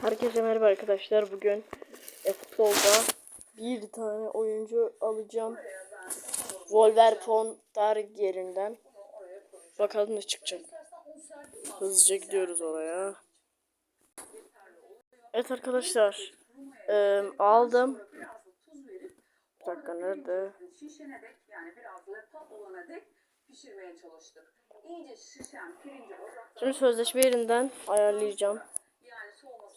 Herkese merhaba arkadaşlar. Bugün e-futbolda bir tane oyuncu alacağım. Wolverhampton yerinden. Bakalım ne çıkacak. Hızlıca gidiyoruz oraya. Evet arkadaşlar. eee, aldım. Bir dakika nerede? Şimdi sözleşme yerinden ayarlayacağım.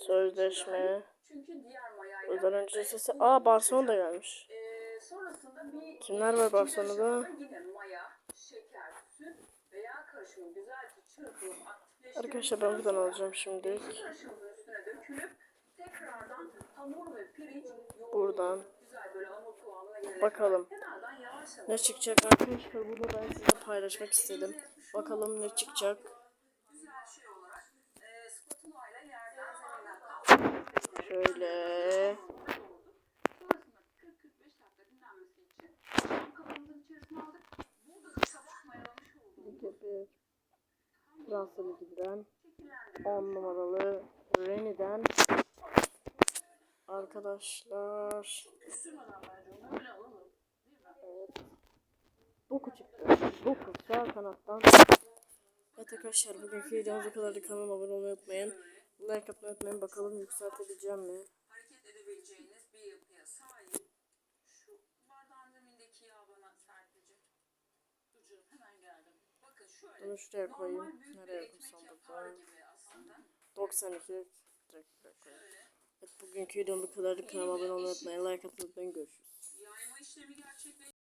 Sözleşme. çünkü diğer mayayla Özel önce sesi. Aa Barcelona da gelmiş. Eee, sonrasında bir Kimler var Barcelona'da? Arkadaşlar ben buradan alacağım şimdi. Buradan. Bakalım. Ne çıkacak arkadaşlar bunu ben size paylaşmak istedim. Bakalım ne çıkacak. Olduğumuz Fransa Ligi'nden şekillendirdik. 10 numaralı Reni'den arkadaşlar mi? Boku çıktı. Boku sağ kanattan. Evet arkadaşlar bugünkü videomuz bu kadardı. Kanalıma abone olmayı unutmayın. Like atmayı unutmayın. Bakalım yükseltebileceğim mi? Hareket edebileceğiniz bir yapıya sahip. Şu bardağın zemindeki yağ bana. Dur canım hemen geldim. Bakın şöyle. Bunu şuraya koyayım. Nereye koysam yapar bakalım. gibi aslında. 92 direkt buraya koyayım. Evet bugünkü videom bu kadardı. Kanalıma abone olmayı unutmayın. Like atmayı unutmayın. Görüşürüz. Yayma işlemi gerçekleştiriyor.